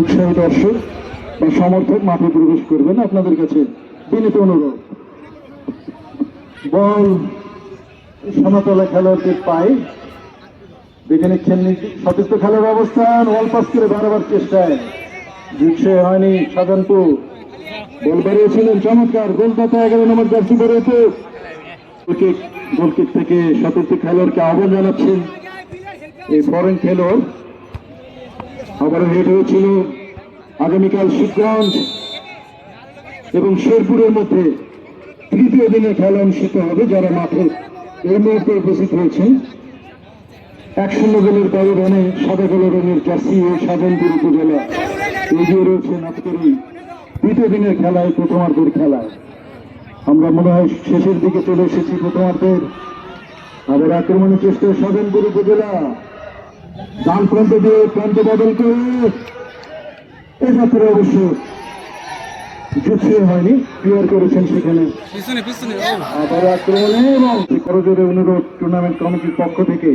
উৎসাহী দর্শক বা সমর্থক মাঠে প্রবেশ করবেন আপনাদের কাছে বিনীত অনুরোধ। বল, সমতলা খেলোয়াড়দের পায়? দেখে নিচ্ছেন সতীর্থ খেলার অবস্থান পাস করে চেষ্টায়। জিতছে হয়নি বল বাড়িয়েছিলেন, চমৎকার। এগারো নম্বর জার্সি বেরোতে গোলকিক থেকে সতীর্থ খেলোয়াড়কে আহ্বান জানাচ্ছেন এই ফরেন খেলোয়াড়। আবার হেড হয়েছিল আগামীকাল শিবগঞ্জ এবং শেরপুরের মধ্যে তৃতীয় দিনে খেলা অনুষ্ঠিত হবে যারা মাঠে এই মুহূর্তে উপস্থিত হয়েছেন। এক শূন্য গোলের ব্যবধানে সাদা কালো রঙের জার্সি ও সাজানপুর উপজেলা এগিয়ে রয়েছেন আজকের এই তৃতীয় দিনের খেলায়, প্রথমার্ধের খেলায়। আমরা মনে হয় শেষের দিকে চলে এসেছি প্রথমার্ধের। আবার আক্রমণের চেষ্টা সাজানপুর উপজেলা। ডান প্রান্ত দিয়ে প্রান্ত বদল করে এক্ষেত্রে অবশ্য যুদ্ধে হয়নি ক্লিয়ার করেছেন সেখানে। পিছনে পিছনে। আবার আক্রমণে এবং করজোরে অনুরোধ টুর্নামেন্ট কমিটির পক্ষ থেকে।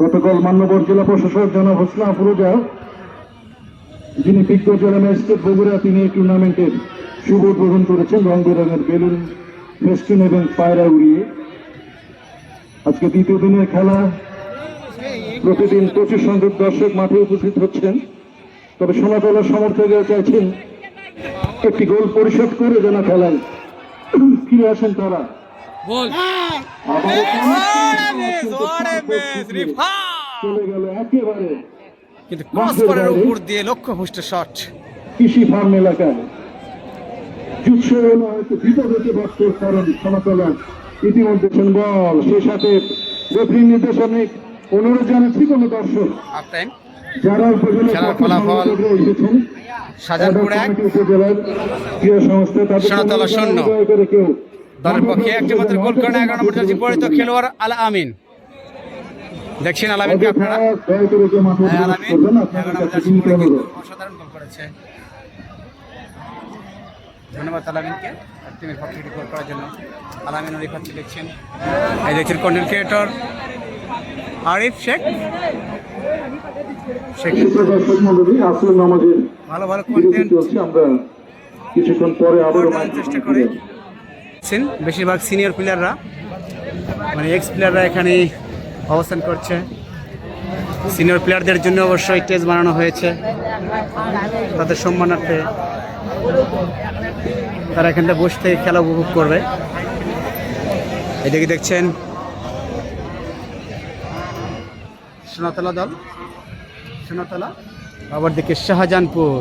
গতকাল মান্যবর জেলা প্রশাসক জনাব হোসনা ফুরোজা যিনি জেলা ম্যাজিস্ট্রেট বগুড়া তিনি এই টুর্নামেন্টের শুভ উদ্বোধন করেছেন। রং বেরঙের বেলুন ফেস্টুন এবং পায়রা উড়িয়ে। আজকে দ্বিতীয় দিনের খেলা প্রতিদিন প্রচুর সংখ্যক দর্শক মাঠে উপস্থিত হচ্ছেন। তবে সোনাতলার সমর্থকরা চাইছেন একটি গোল পরিশোধ করে যেন খেলায় ফিরে আসেন তারা। চলে গেল একেবারে। কিন্তু ক্রস করার উপর দিয়ে লক্ষ্য ভুষ্ট শট। কৃষি ফার্ম এলাকায়। যুদ্ধ হলো হয়তো হতে পারত কারণ সমতলা ইতিমধ্যে বল সেই সাথে রেফারির নির্দেশনে অনুরোধ জানাচ্ছি কোনো দর্শক হাফ টাইম যারা উপজেলা খেলার ফলাফল এসেছেন শাহজাহানপুর এক কমিটি উপজেলার ক্রীড়া সংস্থা তাদের সোনাতলা শূন্য। দয়া করে কেউ দলের পক্ষে একটি মাত্র গোল করেন এগারো নম্বর জার্সি পরিচিত খেলোয়াড় আল আমিন। দেখছেন আল আমিনকে আপনারা? হ্যাঁ, আল আমিন। এগারো নম্বর জার্সি পরে কিন্তু অসাধারণ গোল করেছে। ধন্যবাদ আলামিনকে টিমের পক্ষ গোল করার জন্য। আলামিন দেখছেন এই দেখছেন কন্টেন্ট ক্রিয়েটর আরিফ শেখ। আসল নামাজের ভালো ভালো বিরতি কন্টেন্ট আমরা কিছুক্ষণ পরে করার চেষ্টা করে। বেশিরভাগ সিনিয়র প্লেয়াররা মানে এক্স প্লেয়াররা এখানে অবস্থান করছে। সিনিয়র প্লেয়ারদের জন্য অবশ্যই টেস্ট বানানো হয়েছে। তাদের সম্মানার্থে তারা এখানটা বসে থেকে খেলা উপভোগ করবে। এদিকে দেখছেন সোনাতলা দল সোনাতলা। আবার দিকে শাহজাহানপুর।